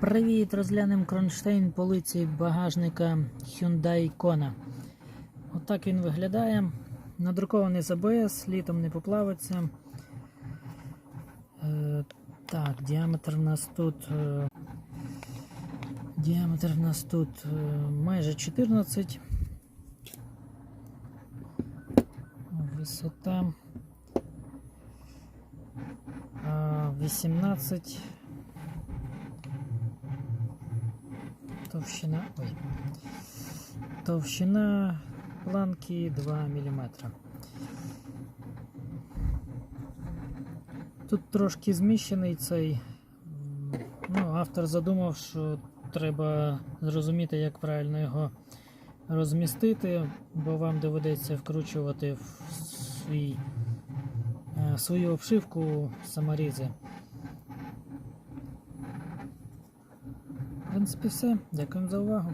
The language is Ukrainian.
Привіт, розглянемо кронштейн полиці багажника Hyundai Kona. Отак він виглядає. Надрукований з ABS, літом не поплавиться. Е, так, діаметр у нас тут. Е, діаметр у нас тут е, майже 14. Висота. е, 18. Товщина. Ой. Товщина планки 2 мм. Тут трошки зміщений цей. Ну, автор задумав, що треба зрозуміти, як правильно його розмістити, бо вам доведеться вкручувати в свій, е, свою обшивку саморізи. Принципі, все. Дякую за увагу.